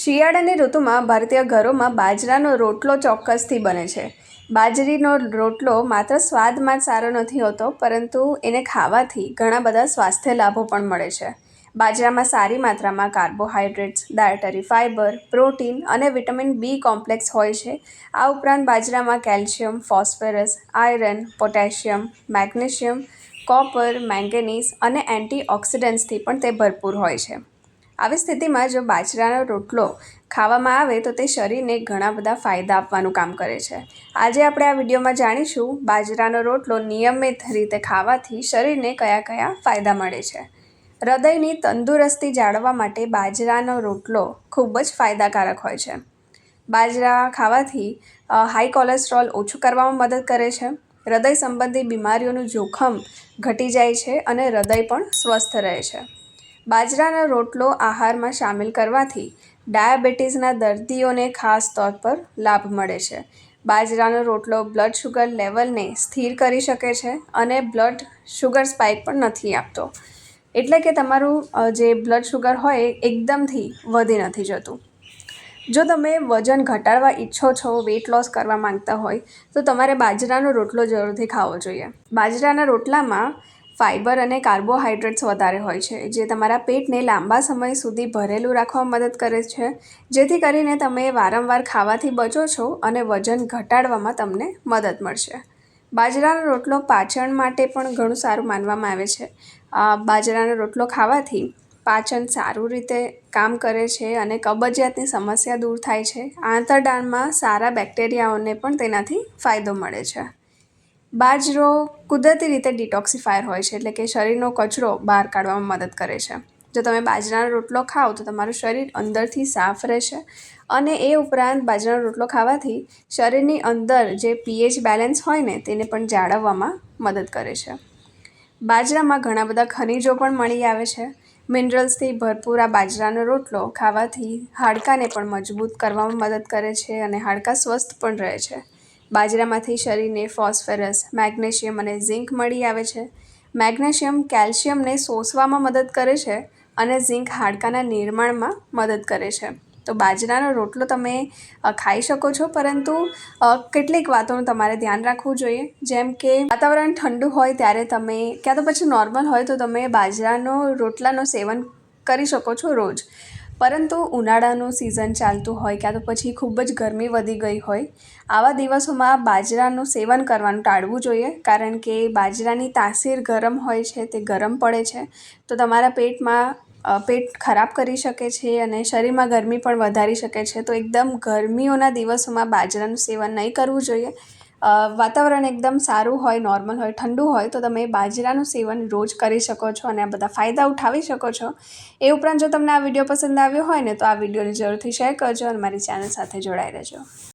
શિયાળાની ઋતુમાં ભારતીય ઘરોમાં બાજરાનો રોટલો ચોક્કસથી બને છે. બાજરીનો રોટલો માત્ર સ્વાદમાં જ સારો નથી હોતો, પરંતુ એને ખાવાથી ઘણા બધા સ્વાસ્થ્ય લાભો પણ મળે છે. બાજરામાં સારી માત્રામાં કાર્બોહાઈડ્રેટ્સ ડાયટરી ફાઇબર, પ્રોટીન અને વિટામિન બી કોમ્પ્લેક્સ હોય છે. આ ઉપરાંત બાજરામાં calcium, phosphorus, iron, potassium, magnesium, copper, manganese અને એન્ટીઓક્સિડન્ટ્સથી પણ તે ભરપૂર હોય છે. આવી સ્થિતિમાં જો બાજરાનો રોટલો ખાવામાં આવે તો તે શરીરને ઘણા બધા ફાયદા આપવાનું કામ કરે છે. આજે આપણે આ વિડીયોમાં જાણીશું બાજરાનો રોટલો નિયમિત રીતે ખાવાથી શરીરને કયા કયા ફાયદા મળે છે. હૃદયની તંદુરસ્તી જાળવવા માટે બાજરાનો રોટલો ખૂબ જ ફાયદાકારક હોય છે. બાજરા ખાવાથી હાઈ કોલેસ્ટ્રોલ ઓછું કરવામાં મદદ કરે છે. હૃદય સંબંધી બીમારીઓનું જોખમ ઘટી જાય છે અને હૃદય પણ સ્વસ્થ રહે છે. બાજરાનો રોટલો આહારમાં સામેલ કરવાથી ડાયાબિટીસના દર્દીઓને ખાસ તौर પર લાભ મળે છે. બાજરાનો રોટલો બ્લડ શુગર લેવલને સ્થિર કરી શકે છે અને બ્લડ શુગર સ્પાઇક પણ નથી આપતો. એટલે કે તમારું જે બ્લડ શુગર હોય એકદમથી વધી નથી જતું. જો તમે વજન ઘટાડવા ઈચ્છો છો વેઇટ લોસ કરવા માંગતા હોય, તો તમારે બાજરાનો રોટલો જરૂરથી ખાવો જોઈએ. બાજરાના રોટલામાં ફાઇબર અને કાર્બોહાઈડ્રેટ્સ વધારે હોય છે, જે તમારા પેટને લાંબા સમય સુધી ભરેલું રાખવામાં મદદ કરે છે, જેથી કરીને તમે વારંવાર ખાવાથી બચો છો અને વજન ઘટાડવામાં તમને મદદ મળશે. બાજરાનો રોટલો પાચન માટે પણ ઘણું સારું માનવામાં આવે છે. બાજરાનો રોટલો ખાવાથી પાચન સારું રીતે કામ કરે છે અને કબજિયાતની સમસ્યા દૂર થાય છે. આંતરડાણમાં સારા બેક્ટેરિયાઓને પણ તેનાથી ફાયદો મળે છે. બાજરો કુદરતી રીતે ડિટોક્સિફાયર હોય છે એટલે કે શરીરનો કચરો બહાર કાઢવામાં મદદ કરે છે. જો તમે બાજરાનો રોટલો ખાઓ તો તમારું શરીર અંદરથી સાફ રહેશે અને એ ઉપરાંત બાજરાનો રોટલો ખાવાથી શરીરની અંદર જે પીએચ બેલેન્સ હોય ને તેને પણ જાળવવામાં મદદ કરે છે. બાજરામાં ઘણા બધા ખનિજો પણ મળી આવે છે. મિનરલ્સથી ભરપૂર આ બાજરાનો રોટલો ખાવાથી હાડકાને પણ મજબૂત કરવામાં મદદ કરે છે અને હાડકાં સ્વસ્થ પણ રહે છે. બાજરામાંથી શરીરને ફોસ્ફરસ, મેગ્નેશિયમ અને ઝિંક મળી આવે છે. મેગ્નેશિયમ કેલ્શિયમને શોષવામાં મદદ કરે છે અને ઝિંક હાડકાના નિર્માણમાં મદદ કરે છે. તો બાજરાનો રોટલો તમે ખાઈ શકો છો, પરંતુ કેટલીક વાતોનું તમારે ધ્યાન રાખવું જોઈએ. જેમ કે, વાતાવરણ ઠંડુ હોય ત્યારે તમે, ક્યાં તો પછી નોર્મલ હોય તો તમે બાજરાનો રોટલાનો સેવન કરી શકો છો રોજ. પરંતુ ઉનાળાનું સિઝન ચાલતું હોય ક્યાં તો પછી ખૂબ જ ગરમી વધી ગઈ હોય. આવા દિવસોમાં બાજરાનું સેવન કરવાનું ટાળવું જોઈએ, કારણ કે બાજરાની તાસીર ગરમ હોય છે, તે ગરમ પડે છે. તો તમારા પેટમાં પેટ ખરાબ કરી શકે છે અને શરીરમાં ગરમી પણ વધારી શકે છે. તો એકદમ ગરમીઓના દિવસોમાં બાજરાનું સેવન નહીં કરવું જોઈએ. વાતાવરણ એકદમ સારું હોય નોર્મલ હોય, ઠંડુ હોય, તો તમે બાજરાનું સેવન રોજ કરી શકો છો અને આ બધા ફાયદા ઉઠાવી શકો છો. એ ઉપરાંત જો તમને આ વીડિયો પસંદ આવ્યો હોય ને, તો આ વિડીયોને જરૂરથી શેર કરજો અને મારી ચેનલ સાથે જોડાઈ રહેજો.